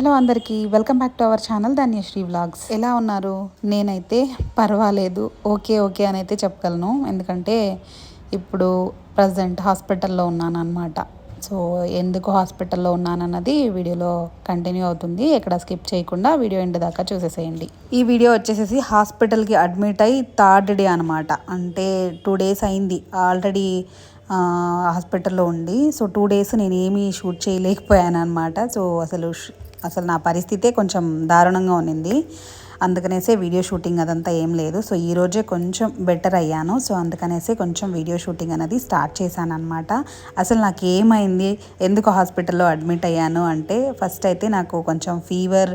Hello అందరికీ welcome back to our channel Dhanyasri vlogs. ఎలా ఉన్నారు? నేనైతే పర్వాలేదు. ఓకే ఓకే అని అయితే చెప్పగలను. ఎందుకంటే ఇప్పుడు ప్రజెంట్ హాస్పిటల్లో ఉన్నాను అనమాట సో ఎందుకు హాస్పిటల్లో ఉన్నానన్నది వీడియోలో కంటిన్యూ అవుతుంది. ఎక్కడ స్కిప్ చేయకుండా వీడియో ఎండ్ దాకా చూసేసేయండి. ఈ వీడియో వచ్చేసేసి హాస్పిటల్కి అడ్మిట్ అయ్యి థర్డ్ డే అనమాట అంటే టూ డేస్ అయింది. ఆల్రెడీ హాస్పిటల్లో ఉండి. సో టూ డేస్ నేను ఏమీ షూట్ చేయలేకపోయాను అనమాట సో అసలు అసలు నా పరిస్థితే కొంచెం దారుణంగా ఉన్నింది. అందుకనేసే వీడియో షూటింగ్ అదంతా ఏం లేదు. సో ఈ రోజే కొంచెం బెటర్ అయ్యాను. సో అందుకనేసే కొంచెం వీడియో షూటింగ్ అనేది స్టార్ట్ చేశాను అనమాట అసలు నాకు ఏమైంది ఎందుకు హాస్పిటల్లో అడ్మిట్ అయ్యాను? అంటే ఫస్ట్ అయితే నాకు కొంచెం ఫీవర్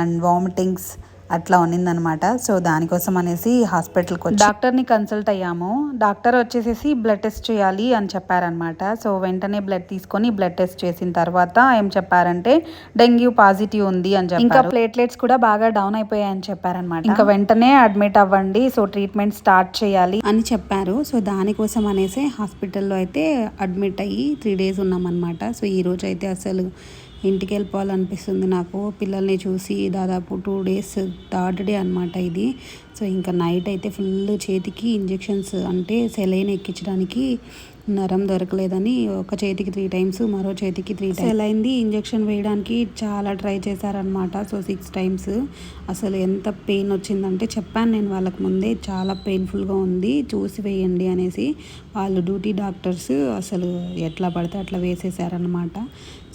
అండ్ వామిటింగ్స్ అట్లా ఉన్నిందనమాట. సో దానికోసం అనేసి హాస్పిటల్కి వచ్చి డాక్టర్ని కన్సల్ట్ అయ్యాము. డాక్టర్ వచ్చేసేసి బ్లడ్ టెస్ట్ చేయాలి అని చెప్పారనమాట. సో వెంటనే బ్లడ్ తీసుకొని బ్లడ్ టెస్ట్ చేసిన తర్వాత ఏం చెప్పారంటే డెంగ్యూ పాజిటివ్ ఉంది అని చెప్పారు. ఇంకా ప్లేట్లెట్స్ కూడా బాగా డౌన్ అయిపోయాయని చెప్పారనమాట. ఇంకా వెంటనే అడ్మిట్ అవ్వండి. సో ట్రీట్మెంట్ స్టార్ట్ చేయాలి అని చెప్పారు. సో దానికోసం అనేసి హాస్పిటల్లో అయితే అడ్మిట్ అయ్యి త్రీ డేస్ ఉన్నామన్నమాట సో ఈ రోజు అయితే అసలు ఇంటికి వెళ్ళిపోవాలనిపిస్తుంది. నాకు పిల్లల్ని చూసి దాదాపు టూ డేస్ థర్డ్ డే అనమాట ఇది. సో ఇంకా నైట్ అయితే ఫుల్ చేతికి ఇంజెక్షన్స్ అంటే సెలైన్ ఎక్కించడానికి నరం దొరకలేదని ఒక చేతికి త్రీ టైమ్స్ మరో చేతికి త్రీ టైమ్స్ సెలైన్ది ఇంజెక్షన్ వేయడానికి చాలా ట్రై చేశారనమాట సో సిక్స్ టైమ్స్ అసలు ఎంత పెయిన్ వచ్చిందంటే చెప్పాను నేను వాళ్ళకి ముందే చాలా పెయిన్ఫుల్గా ఉంది. చూసి వేయండి అనేసి వాళ్ళు డ్యూటీ డాక్టర్స్ అసలు ఎట్లా పడితే అట్లా వేసేసారనమాట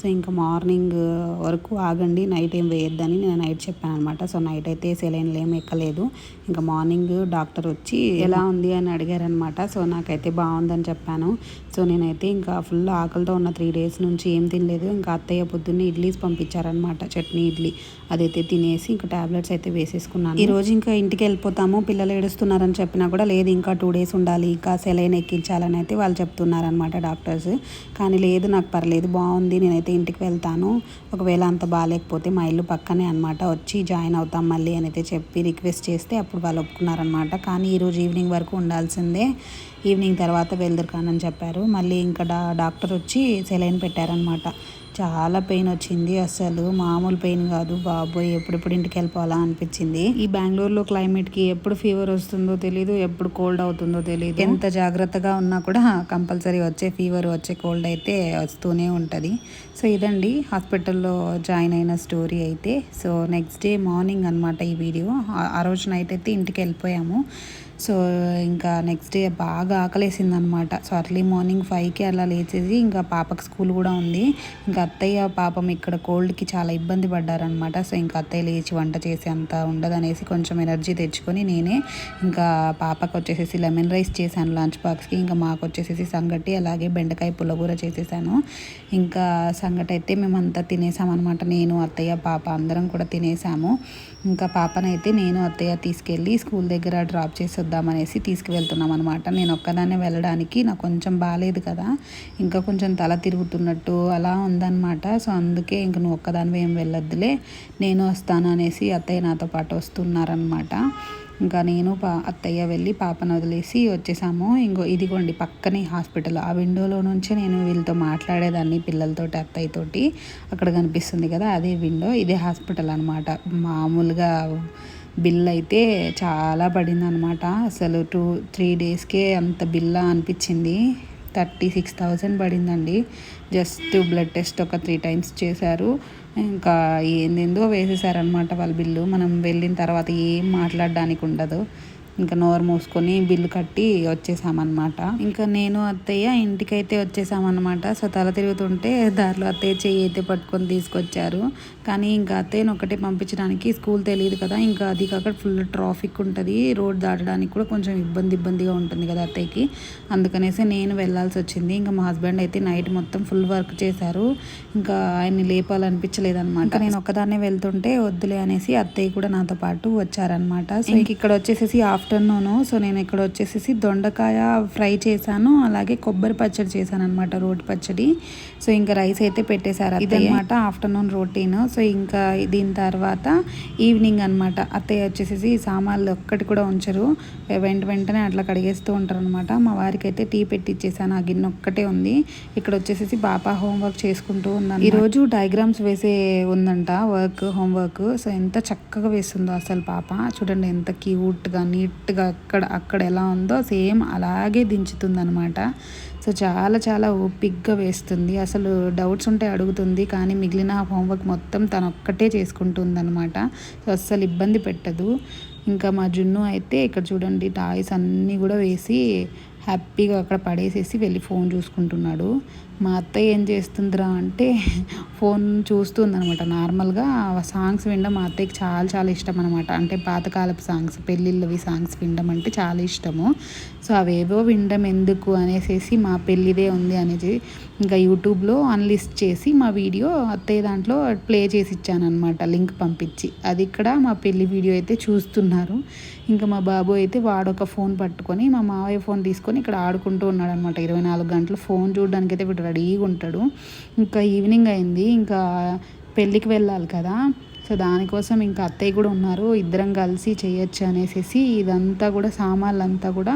సో ఇంకా మార్నింగ్ వరకు ఆగండి నైట్ ఏం వేయొద్దని నేను నైట్ చెప్పాను అనమాట సో నైట్ అయితే సెలైన్లు ఏం ఎక్కలేదు. ఇంకా మార్నింగ్ డాక్టర్ వచ్చి ఎలా ఉంది అని అడిగారనమాట సో నాకైతే బాగుందని చెప్పాను. సో నేనైతే ఇంకా ఫుల్ ఆకలితో ఉన్న త్రీ డేస్ నుంచి ఏం తినలేదు. ఇంకా అత్తయ్య పొద్దున్నే ఇడ్లీస్ పంపించారనమాట చట్నీ ఇడ్లీ. అదైతే తినేసి ఇంకా టాబ్లెట్స్ అయితే వేసేసుకున్నాను. ఈరోజు ఇంకా ఇంటికి వెళ్ళిపోతాము. పిల్లలు ఏడుస్తున్నారని చెప్పినా కూడా లేదు. ఇంకా టూ డేస్ ఉండాలి. ఇంకా సెలైన్ ఎక్కించాలని అయితే వాళ్ళు చెప్తున్నారనమాట డాక్టర్స్. కానీ లేదు నాకు పర్లేదు. బాగుంది. నేనైతే ఇంటికి వెళ్తాను. ఒకవేళ అంత బాగాలేకపోతే మా ఇల్లు పక్కనే అనమాట వచ్చి జాయిన్ అవుతాం మళ్ళీ అని అయితే చెప్పి రిక్వెస్ట్ చేస్తే అప్పుడు వాళ్ళు ఒప్పుకున్నారనమాట కానీ ఈరోజు ఈవినింగ్ వరకు ఉండాల్సిందే. ఈవినింగ్ తర్వాత వెళ్దురు కానని చెప్పారు. మళ్ళీ ఇంకా డా డాక్టర్ వచ్చి సెలైన్ పెట్టారనమాట చాలా పెయిన్ వచ్చింది అసలు. మామూలు పెయిన్ కాదు బాబోయ్ ఎప్పుడెప్పుడు ఇంటికి వెళ్ళిపోవాలా అనిపించింది. ఈ బెంగళూరులో క్లైమేట్కి ఎప్పుడు ఫీవర్ వస్తుందో తెలియదు ఎప్పుడు కోల్డ్ అవుతుందో తెలియదు ఎంత జాగ్రత్తగా ఉన్నా కూడా కంపల్సరీ వచ్చే ఫీవర్ వచ్చే కోల్డ్ అయితే వస్తూనే ఉంటుంది. సో ఇదండి హాస్పిటల్లో జాయిన్ అయిన స్టోరీ అయితే. సో నెక్స్ట్ డే మార్నింగ్ అనమాట ఈ వీడియో ఆ- ఆ రోజు నైట్ అయితే ఇంటికి వెళ్ళిపోయాము. సో ఇంకా నెక్స్ట్ డే బాగా ఆకలేసింది అనమాట సో అర్లీ మార్నింగ్ ఫైవ్కి అలా లేచేసి ఇంకా పాపకు స్కూల్ కూడా ఉంది. ఇంకా అత్తయ్య పాపం ఇక్కడ కోల్డ్కి చాలా ఇబ్బంది పడ్డారనమాట. సో ఇంకా అత్తయ్య లేచి వంట చేసి అంత ఉండదనేసి కొంచెం ఎనర్జీ తెచ్చుకొని నేనే ఇంకా పాపకు వచ్చేసేసి లెమన్ రైస్ చేశాను లంచ్ బాక్స్కి ఇంకా మాకు వచ్చేసేసి సంగటి అలాగే బెండకాయ పుల్లగూర చేసేసాను. ఇంకా సంగటి అయితే మేమంతా తినేసామన్నమాట నేను అత్తయ్య పాప అందరం కూడా తినేసాము. ఇంకా పాపనైతే నేను అత్తయ్య తీసుకెళ్ళి స్కూల్ దగ్గర డ్రాప్ చేసి వద్దామనేసి తీసుకువెళ్తున్నాం అనమాట నేను ఒక్కదాన్నే వెళ్ళడానికి నాకు కొంచెం బాగాలేదు కదా. ఇంకా కొంచెం తల తిరుగుతున్నట్టు అలా ఉందన్నమాట. సో అందుకే ఇంక నువ్వు ఒక్కదానివి ఏం వెళ్ళొద్దులే. నేను వస్తాను అనేసి అత్తయ్య నాతో పాటు వస్తున్నారనమాట ఇంకా నేను పా అత్తయ్య వెళ్ళి పాపను వదిలేసి వచ్చేసాము. ఇంకో ఇదిగోండి పక్కనే హాస్పిటల్. ఆ విండోలో నుంచే నేను వీళ్ళతో మాట్లాడేదాన్ని పిల్లలతోటి అత్తయ్యతోటి. అక్కడ కనిపిస్తుంది కదా అదే విండో ఇదే హాస్పిటల్ అనమాట మామూలుగా బిల్ అయితే చాలా పడింది అనమాట అసలు టూ త్రీ డేస్కే అంత బిల్లా అనిపించింది. థర్టీ సిక్స్ థౌజండ్ పడిందండి. జస్ట్ బ్లడ్ టెస్ట్ ఒక త్రీ టైమ్స్ చేశారు. ఇంకా ఏందేందో వేసేసారనమాట వాళ్ళ బిల్లు. మనం వెళ్ళిన తర్వాత ఏం మాట్లాడడానికి ఉండదు. ఇంకా నోరు మూసుకొని బిల్లు కట్టి వచ్చేసామన్నమాట. ఇంకా నేను అత్తయ్య ఇంటికైతే వచ్చేసామన్నమాట. సో తల తిరుగుతుంటే దారిలో అత్తయ్య చెయ్యి అయితే పట్టుకొని తీసుకొచ్చారు. కానీ ఇంకా అత్తయ్యను ఒకటే పంపించడానికి స్కూల్ తెలియదు కదా. ఇంకా అది కాక ఫుల్ ట్రాఫిక్ ఉంటుంది. రోడ్ దాటడానికి కూడా కొంచెం ఇబ్బంది ఇబ్బందిగా ఉంటుంది కదా అత్తయ్యకి. అందుకనేసి నేను వెళ్ళాల్సి వచ్చింది. ఇంకా మా హస్బెండ్ అయితే నైట్ మొత్తం ఫుల్ వర్క్ చేశారు. ఇంకా ఆయన్ని లేపాలనిపించలేదన్నమాట. నేను ఒక్కదాన్నే వెళ్తుంటే వద్దులే అనేసి అత్తయ్య కూడా నాతో పాటు వచ్చారనమాట సో ఇంక ఇక్కడ వచ్చేసేసి ఆఫ్టర్నూన్. సో నేను ఇక్కడ వచ్చేసేసి దొండకాయ ఫ్రై చేశాను. అలాగే కొబ్బరి పచ్చడి చేశాను అనమాట రోటి పచ్చడి. సో ఇంకా రైస్ అయితే పెట్టేశారు ఇదనమాట ఆఫ్టర్నూన్ రొటీన్. సో ఇంకా దీని తర్వాత ఈవినింగ్ అనమాట అత్తయ్య వచ్చేసేసి సామాన్లు ఒక్కటి కూడా ఉంచరు. వెంట వెంటనే అట్లా కడిగేస్తూ ఉంటారు అనమాట మా వారికి అయితే టీ పెట్టి ఇచ్చేసాను ఆ గిన్నె ఒక్కటే ఉంది. ఇక్కడ వచ్చేసేసి పాప హోంవర్క్ చేసుకుంటూ ఉన్నాను ఈరోజు డయాగ్రామ్స్ వేసే ఉందంట వర్క్ హోంవర్క్. సో ఎంత చక్కగా వేస్తుందో అసలు పాప. చూడండి ఎంత క్యూట్గా కరెక్ట్గా అక్కడ అక్కడ ఎలా ఉందో సేమ్ అలాగే దించుతుంది అనమాట సో చాలా చాలా ఓపిక్గా వేస్తుంది. అసలు డౌట్స్ ఉంటే అడుగుతుంది కానీ మిగిలిన హోంవర్క్ మొత్తం తను ఒక్కటే చేసుకుంటుంది అనమాట సో అస్సలు ఇబ్బంది పెట్టదు. ఇంకా మా జున్ను అయితే ఇక్కడ చూడండి టాయ్స్ అన్నీ కూడా వేసి హ్యాపీగా అక్కడ పడేసేసి వెళ్ళి ఫోన్ చూసుకుంటున్నాడు. మా అత్తయ్య ఏం చేస్తుందిరా అంటే ఫోన్ చూస్తుందనమాట నార్మల్గా సాంగ్స్ వినడం మా అత్తయ్యకి చాలా చాలా ఇష్టం అనమాట అంటే పాతకాలపు సాంగ్స్ పెళ్ళిళ్ళవి సాంగ్స్ వినడం అంటే చాలా ఇష్టము. సో అవేవో వినడం ఎందుకు అనేసి మా పెళ్ళిదే ఉంది అనేసి ఇంకా యూట్యూబ్లో అన్లిస్ట్ చేసి మా వీడియో అత్తయ్య దాంట్లో ప్లే చేసి ఇచ్చాను అనమాట లింక్ పంపించి. అది ఇక్కడ మా పెళ్ళి వీడియో అయితే చూస్తున్నారు. ఇంకా మా బాబు అయితే వాడొక ఫోన్ పట్టుకొని మా మావయ్య ఫోన్ తీసుకొని ఇక్కడ ఆడుకుంటూ ఉన్నాడు అనమాట ఇరవై నాలుగు గంటలు ఫోన్ చూడడానికి అయితే వీడు రెడీగా ఉంటాడు. ఇంకా ఈవినింగ్ అయింది. ఇంకా పెళ్ళికి వెళ్ళాలి కదా. సో దానికోసం ఇంకా అత్తయ్య కూడా ఉన్నారు. ఇద్దరం కలిసి చేయొచ్చు అనేసి ఇదంతా కూడా సామాన్లు అంతా కూడా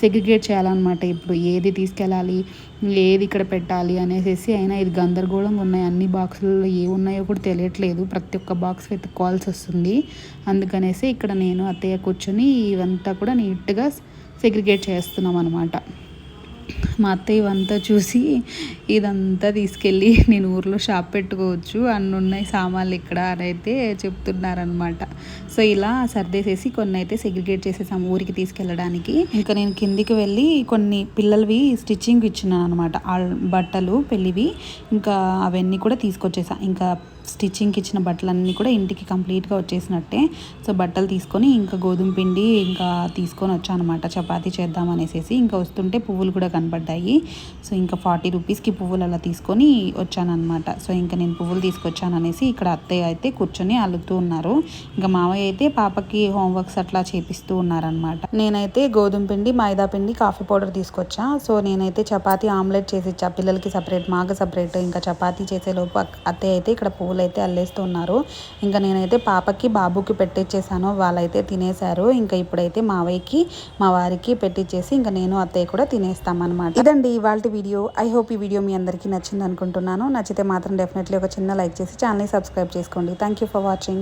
సెగ్రిగేట్ చేయాలన్నమాట. ఇప్పుడు ఏది తీసుకెళ్ళాలి ఏది ఇక్కడ పెట్టాలి అనేసి అయినా ఇది గందరగోళంగా ఉన్నాయి. అన్ని బాక్సులలో ఏ ఉన్నాయో కూడా తెలియట్లేదు. ప్రతి ఒక్క బాక్స్ వెతుక్కోవాల్సి వస్తుంది. అందుకనేసి ఇక్కడ నేను అత్తయ్య కూర్చొని ఇవంతా కూడా నీట్గా సెగ్రిగేట్ చేస్తున్నాం అనమాట మా అత్తయ్య ఇవంతా చూసి ఇదంతా తీసుకెళ్ళి నేను ఊర్లో షాప్ పెట్టుకోవచ్చు అన్ని ఉన్నాయి సామాన్లు ఇక్కడ అని అయితే చెప్తున్నారనమాట సో ఇలా సర్దేసేసి కొన్ని అయితే సెగ్రిగేట్ చేసేసాం ఊరికి తీసుకెళ్ళడానికి. ఇంకా నేను కిందికి వెళ్ళి కొన్ని పిల్లలవి స్టిచ్చింగ్ ఇచ్చినాను అనమాట బట్టలు పెళ్ళివి ఇంకా అవన్నీ కూడా తీసుకొచ్చేసా. ఇంకా స్టిచ్చింగ్కి ఇచ్చిన బట్టలన్నీ కూడా ఇంటికి కంప్లీట్గా వచ్చేసినట్టే. సో బట్టలు తీసుకొని ఇంకా గోధుమ పిండి ఇంకా తీసుకొని వచ్చాను అనమాట చపాతీ చేద్దాం అనేసి ఇంకా వస్తుంటే పువ్వులు కూడా కనపడ్డాయి సో ఇంకా ఫార్టీ రూపీస్కి పువ్వులు అలా తీసుకొని వచ్చానమాట సో ఇంకా నేను పువ్వులు తీసుకొచ్చాను అనేసి ఇక్కడ అత్తయ్య అయితే కూర్చొని అలుగుతూ ఉన్నారు. ఇంకా మావయ్య అయితే పాపకి హోంవర్క్స్ అట్లా చేపిస్తూ ఉన్నారనమాట నేనైతే గోధుమ పిండి మైదా పిండి కాఫీ పౌడర్ తీసుకొచ్చా. సో నేనైతే చపాతీ ఆమ్లెట్ చేసి ఇచ్చా. పిల్లలకి సపరేట్ మాకు సపరేట్ ఇంకా చపాతీ చేసేలోపు అత్తయ్య అయితే ఇక్కడ పువ్వులు అయితే అల్లేస్తున్నారు. ఇంకా నేనైతే పాపకి బాబుకి పెట్టించేసాను వాళ్ళైతే తినేశారు. ఇంకా ఇప్పుడైతే మావయ్యకి మా వారికి పెట్టించేసి ఇంకా నేను అత్తయ్య కూడా తినేస్తామన్నమాట. ఇదండి ఇవాళ వీడియో. ఐ హోప్ ఈ వీడియో మీ అందరికీ నచ్చింది అనుకుంటున్నాను నచ్చితే మాత్రం డెఫినెట్లీ ఒక చిన్న లైక్ చేసి ఛానల్ని సబ్స్క్రైబ్ చేసుకోండి. Thank you for watching.